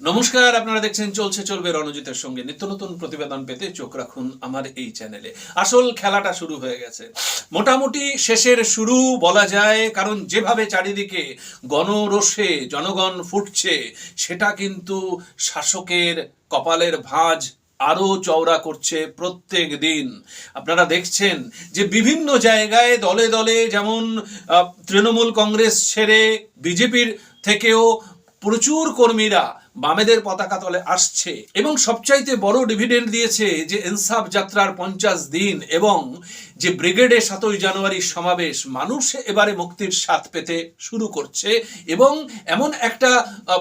নমস্কার, আপনারা দেখছেন চলছে চলবে রণজিতের সঙ্গে। নিত্য নতুন প্রতিবেদন পেতে চোখ রাখুন আমার এই চ্যানেলে। আসল খেলাটা শুরু হয়ে গেছে। মোটামুটি শেষের শুরু বলা যায়, কারণ যেভাবে চারিদিকে গণরোষে জনগণ ফুটছে, সেটা কিন্তু শাসকের কপালের ভাঁজ আরও চওড়া করছে প্রত্যেক দিন। আপনারা দেখছেন যে বিভিন্ন জায়গায় দলে দলে যেমন তৃণমূল কংগ্রেস ছেড়ে বিজেপির থেকেও প্রচুর কর্মীরা বামেদের পতাকা তলে আসছে এবং সবচাইতে বড় ডিভিডেন্ড দিয়েছে যে ইনসাফ যাত্রার পঞ্চাশ দিন এবং যে ব্রিগেডে সাতই জানুয়ারির সমাবেশ, মানুষ এবারে মুক্তির স্বাদ পেতে শুরু করছে এবং এমন একটা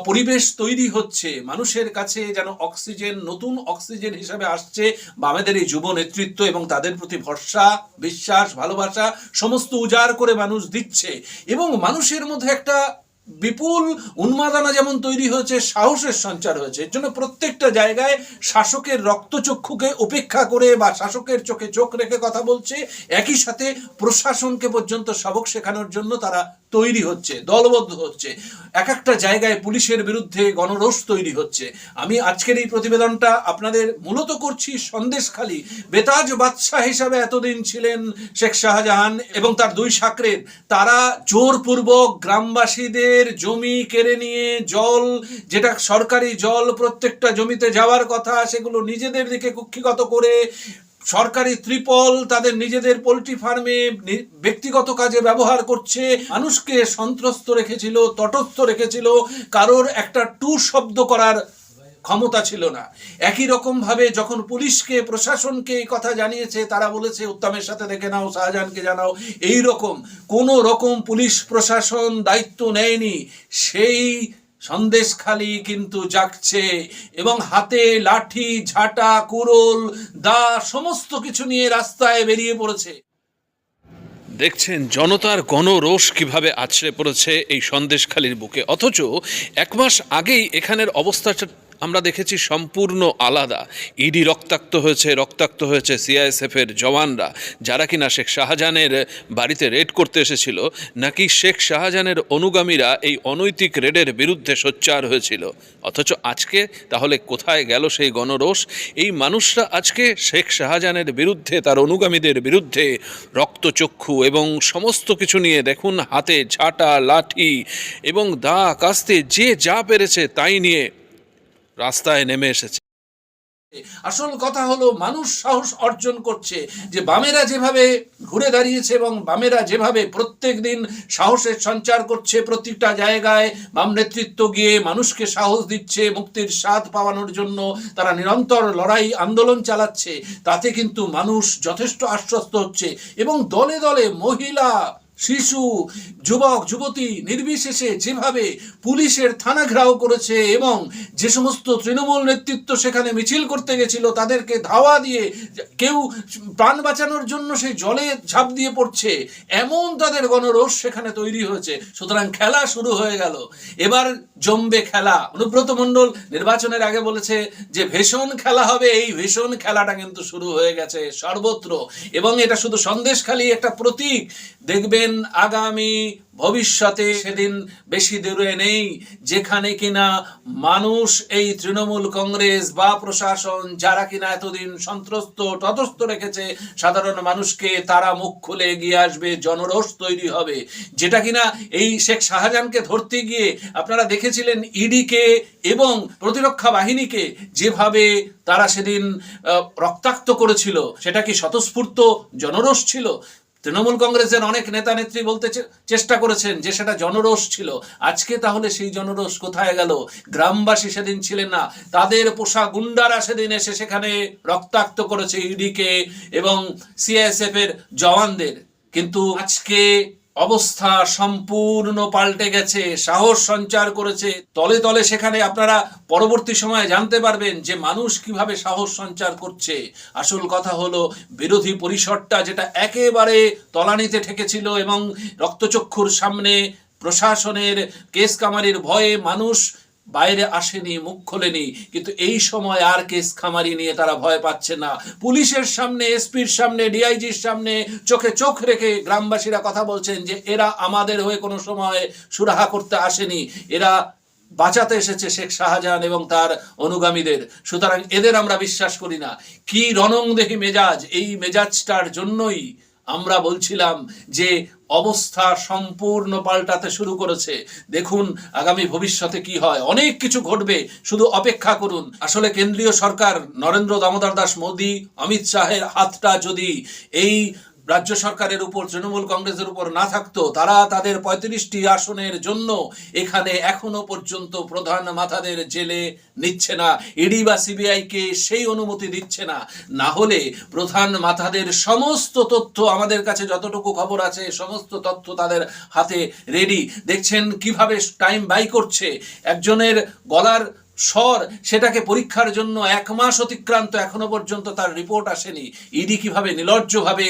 পরিবেশ তৈরি হচ্ছে। মানুষের কাছে যেন অক্সিজেন, নতুন অক্সিজেন হিসাবে আসছে। বামেদের এই যুব নেতৃত্ব এবং তাদের প্রতি ভরসা, বিশ্বাস, ভালোবাসা সমস্ত উজাড় করে মানুষ দিচ্ছে এবং মানুষের মধ্যে একটা বিপুল উন্মাদনা যেমন তৈরি হয়েছে, সাহসের সঞ্চার হয়েছে, এর জন্য প্রত্যেকটা জায়গায় শাসকের রক্তচক্ষুকে উপেক্ষা করে বা শাসকের চোখে চোখ রেখে কথা বলছে। একই সাথে প্রশাসনকে পর্যন্ত সবক শেখানোর জন্য তারা তৈরি হচ্ছে, দলবদ্ধ হচ্ছে। এক একটা জায়গায় পুলিশের বিরুদ্ধে গণরোষ তৈরি হচ্ছে। আমি আজকের এই প্রতিবেদনটা আপনাদের মূলত করছি সন্দেশখালী। বেতাজ বাদশাহ হিসাবে এতদিন ছিলেন শেখ শাহজাহান এবং তার দুই সাকরের। তারা জোরপূর্বক গ্রামবাসীদের জমি কেড়ে নিয়ে জল, যেটা সরকারি জল প্রত্যেকটা জমিতে যাওয়ার কথা, সেগুলো নিজেদের দিকে কুক্ষিগত করে সরকারি ত্রিপল তাদের নিজেদের পোলট্রি ফার্মে ব্যক্তিগত কাজে ব্যবহার করছে। মানুষকে সন্ত্রস্ত রেখেছিল, তটস্থ রেখেছিল। কারোর একটা টু শব্দ করার ক্ষমতা ছিল না। একই রকম ভাবে যখন পুলিশকে, প্রশাসনকে এই কথা জানিয়েছে, তারা বলেছে, উত্তমের সাথে দেখে নাও, শাহজাহানকে জানাও। এই রকম, কোনো রকম পুলিশ প্রশাসন দায়িত্ব নেয়নি। সেই সন্দেশখালি কিন্তু জাগছে এবং হাতে লাঠি, ঝাঁটা কুরল দা সমস্ত কিছু নিয়ে রাস্তায় বেরিয়ে পড়েছে। দেখছেন, জনতার গণরোষ কীভাবে আছড়ে পড়েছে এই সন্দেশখালির বুকে। অথচ এক মাস আগেই এখানের অবস্থাটা আমরা দেখেছি সম্পূর্ণ আলাদা। ইডি রক্তাক্ত হয়েছে রক্তাক্ত হয়েছে সিআইএসএফ এর জওয়ানরা। যারা কিনা শেখ শাহজাহানের বাড়িতে রেড করতে এসেছিল, নাকি শেখ শাহজাহানের অনুগামীরা এই অনৈতিক রেডের বিরুদ্ধে সোচ্চার হয়েছিল? অথচ আজকে তাহলে কোথায় গেল সেই গণরোষ? এই মানুষরা আজকে শেখ শাহজাহানের বিরুদ্ধে, তার অনুগামীদের বিরুদ্ধে রক্তচক্ষু এবং সমস্ত কিছু নিয়ে দেখুন, হাতে ঝাঁটা লাঠি এবং দা কাস্তে যে যা পেরেছে তাই নিয়ে রাস্তায় নেমে এসেছে। আসল কথা হলো, মানুষ সাহস অর্জন করছে যে বামেরা যেভাবে ঘুরে দাঁড়িয়েছে এবং বামেরা যেভাবে প্রত্যেক দিন সাহসের সঞ্চার করছে প্রত্যেকটা জায়গায়, বাম নেতৃত্ব গিয়ে মানুষকে সাহস দিচ্ছে, মুক্তির স্বাদ পাওয়ানোর জন্য তারা নিরন্তর লড়াই আন্দোলন চালাচ্ছে, তাতে কিন্তু মানুষ যথেষ্ট আশ্বস্ত হচ্ছে এবং দলে দলে মহিলা শিশু, যুবক, যুবতী নির্বিশেষে যেভাবে পুলিশের থানা ঘেরাও করেছে এবং যে সমস্ত তৃণমূল নেতৃত্ব সেখানে মিছিল করতে গেছিল, তাদেরকে ধাওয়া দিয়ে কেউ প্রাণ বাঁচানোর জন্য সেই জলে ঝাঁপ দিয়ে পড়ছে, এমন তাদের গণরোষ সেখানে তৈরি হয়েছে। সুতরাং খেলা শুরু হয়ে গেল। এবার জমবে খেলা। অনুব্রত মণ্ডল নির্বাচনের আগে বলেছে যে ভীষণ খেলা হবে, এই ভীষণ খেলাটা কিন্তু শুরু হয়ে গেছে সর্বত্র। এবং এটা শুধু সন্দেশখালি একটা প্রতীক। দেখবেন আগামী ভবিষ্যতে সেদিন বেশি দূরে নেই, যেখানে কিনা মানুষ এই তৃণমূল কংগ্রেস বা প্রশাসন যারা কিনা এতদিন সন্ত্রস্ত, তটস্থ রেখেছে, সাধারণ মানুষকে তারা মুখ খুলে এগিয়ে আসবে, জনরোষ তৈরি হবে। যেটা কিনা এই শেখ শাহজাহানকে ধরতে গিয়ে আপনারা দেখেছিলেন ইডিকে এবং প্রতিরক্ষা বাহিনীকে যেভাবে তারা সেদিন রক্তাক্ত করেছিল, সেটা কি স্বতঃস্ফূর্ত জনরোষ ছিল? তৃণমূল কংগ্রেসের অনেক নেতা নেত্রী বলতে চেষ্টা করেছেন যে সেটা জনরোষ ছিল। আজকে তাহলে সেই জনরোষ কোথায় গেল? গ্রামবাসী সেদিন ছিলেন না। তাদের পোষা গুন্ডারা সেদিন এসে সেখানে রক্তাক্ত করেছে ইডিকে এবং সিআইএসএফ এর জওয়ানদের। কিন্তু আজকে অবস্থা সম্পূর্ণ পাল্টে গেছে, সাহস সঞ্চার করেছে। তলে তলে সেখানে আপনারা পরবর্তী সময়ে জানতে পারবেন যে মানুষ কীভাবে সাহস সঞ্চার করছে। আসল কথা হলো, বিরোধী পরিসরটা যেটা একেবারে তলানিতে ঠেকেছিল এবং রক্তচক্ষুর সামনে প্রশাসনের কেস কামারির ভয়ে মানুষ বাইরে আসেনি, মুখ খোলেনি, কিন্তু এই সময় আর কেস খামারি নিয়ে তারা ভয় পাচ্ছে না। পুলিশের সামনে, এসপির সামনে, ডিআইজির সামনে চোখে চোখ রেখে গ্রামবাসীরা কথা বলছেন যে এরা আমাদের হয়ে কোনো সময় সুরাহা করতে আসেনি। এরা বাঁচাতে এসেছে শেখ শাহজাহান এবং তার অনুগামীদের। সুতরাং এদের আমরা বিশ্বাস করি না। কি রণংদেহী মেজাজ, এই মেজাজটার জন্যই আমরা বলছিলাম যে অবস্থা সম্পূর্ণ পাল্টাতে শুরু করেছে। দেখুন, আগামী ভবিষ্যতে কি হয়। অনেক কিছু ঘটবে। শুধু অপেক্ষা করুন। আসলে কেন্দ্রীয় সরকার নরেন্দ্র দামোদর দাস মোদী, অমিত শাহের হাতটা যদি এই রাজ্য সরকারের উপর, তৃণমূল কংগ্রেসের উপর না থাকতো, তারা তাদের পঁয়ত্রিশটি আসনের জন্য এখানে এখনও পর্যন্ত প্রধান মাথাদের জেলে নিচ্ছে না। ইডি বা সিবিআইকে সেই অনুমতি দিচ্ছে না। না হলে প্রধান মাথাদের সমস্ত তথ্য আমাদের কাছে যতটুকু খবর আছে, সমস্ত তথ্য তাদের হাতে রেডি দেখছেন কীভাবে টাইম বাই করছে। একজনের গলার স্বর সেটাকে পরীক্ষার জন্য এক মাস অতিক্রান্ত, এখনও পর্যন্ত তার রিপোর্ট আসেনি। ইডি কীভাবে নির্লজ্জভাবে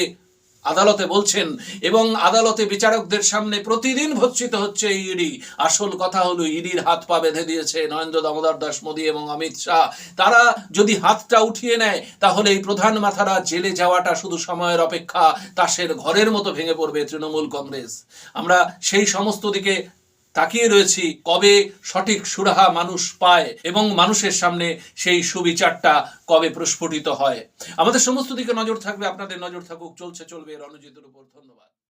আদালতে বলছেন, এবং আদালতে বিচারকদের সামনে প্রতিদিন ভর্ষিত হচ্ছে ইডি। আসল কথা হলো, ইডির হাত পা বেঁধে দিয়েছে নরেন্দ্র দামোদর দাস মোদী এবং অমিত শাহ। তারা যদি হাতটা উঠিয়ে নেয়, তাহলে এই প্রধান মাথারা জেলে যাওয়াটা শুধু সময়ের অপেক্ষা, তাসের ঘরের মতো ভেঙে পড়বে তৃণমূল কংগ্রেস। আমরা সেই সমস্ত দিকে তাকিয়ে রয়েছি কবে সঠিক সুরাহা মানুষ পায় এবং মানুষের সামনে সেই সুবিচারটা কবে প্রস্ফুটিত হয়। আমাদের সমস্ত দিকে নজর থাকবে, আপনাদের নজর থাকুক, চলছে, চলবে, রণজিতের উপর ধন্যবাদ।